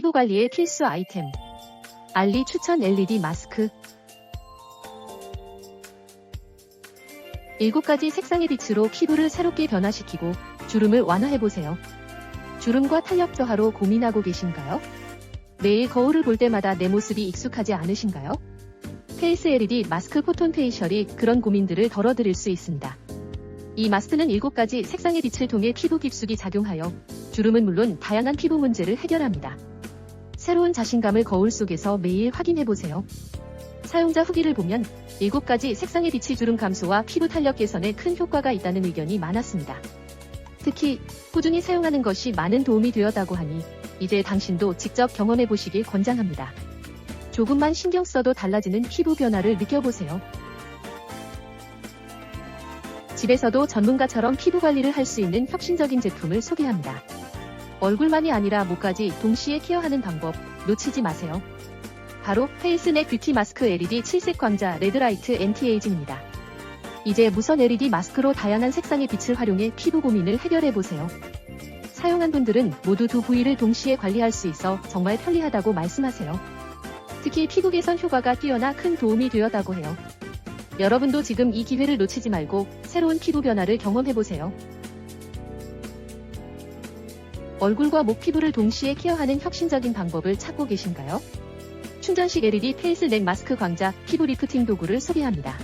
피부 관리의 필수 아이템. 알리 추천 LED 마스크. 7가지 색상의 빛으로 피부를 새롭게 변화시키고 주름을 완화해보세요. 주름과 탄력 저하로 고민하고 계신가요? 매일 거울을 볼 때마다 내 모습이 익숙하지 않으신가요? 페이스 LED 마스크 포톤 페이셜이 그런 고민들을 덜어드릴 수 있습니다. 이 마스크는 7가지 색상의 빛을 통해 피부 깊숙이 작용하여 주름은 물론 다양한 피부 문제를 해결합니다. 새로운 자신감을 거울 속에서 매일 확인해보세요. 사용자 후기를 보면 7가지 색상의 빛이 주름 감소와 피부 탄력 개선에 큰 효과가 있다는 의견이 많았습니다. 특히 꾸준히 사용하는 것이 많은 도움이 되었다고 하니 이제 당신도 직접 경험해 보시길 권장합니다. 조금만 신경 써도 달라지는 피부 변화를 느껴보세요. 집에서도 전문가처럼 피부 관리를 할 수 있는 혁신적인 제품을 소개합니다. 얼굴만이 아니라 목까지 동시에 케어하는 방법 놓치지 마세요. 바로 페이스넥 뷰티 마스크 LED 7색 광자 레드라이트 엔티에이징입니다. 이제 무선 LED 마스크로 다양한 색상의 빛을 활용해 피부 고민을 해결해보세요. 사용한 분들은 모두 두 부위를 동시에 관리할 수 있어 정말 편리하다고 말씀하세요. 특히 피부 개선 효과가 뛰어나 큰 도움이 되었다고 해요. 여러분도 지금 이 기회를 놓치지 말고 새로운 피부 변화를 경험해보세요. 얼굴과 목 피부를 동시에 케어하는 혁신적인 방법을 찾고 계신가요? 충전식 LED 페이스 넥 마스크 광자 피부 리프팅 도구를 소개합니다.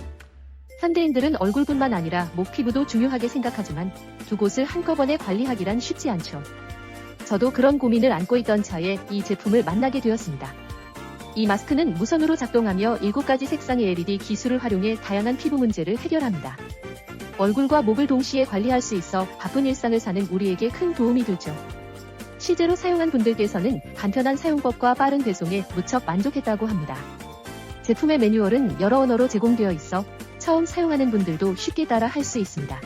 현대인들은 얼굴뿐만 아니라 목 피부도 중요하게 생각하지만 두 곳을 한꺼번에 관리하기란 쉽지 않죠. 저도 그런 고민을 안고 있던 차에 이 제품을 만나게 되었습니다. 이 마스크는 무선으로 작동하며 7가지 색상의 LED 기술을 활용해 다양한 피부 문제를 해결합니다. 얼굴과 목을 동시에 관리할 수 있어 바쁜 일상을 사는 우리에게 큰 도움이 되죠. 실제로 사용한 분들께서는 간편한 사용법과 빠른 배송에 무척 만족했다고 합니다. 제품의 매뉴얼은 여러 언어로 제공되어 있어 처음 사용하는 분들도 쉽게 따라 할 수 있습니다.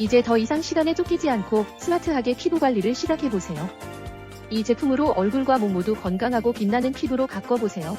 이제 더 이상 시간에 쫓기지 않고 스마트하게 피부 관리를 시작해보세요. 이 제품으로 얼굴과 목 모두 건강하고 빛나는 피부로 가꿔보세요.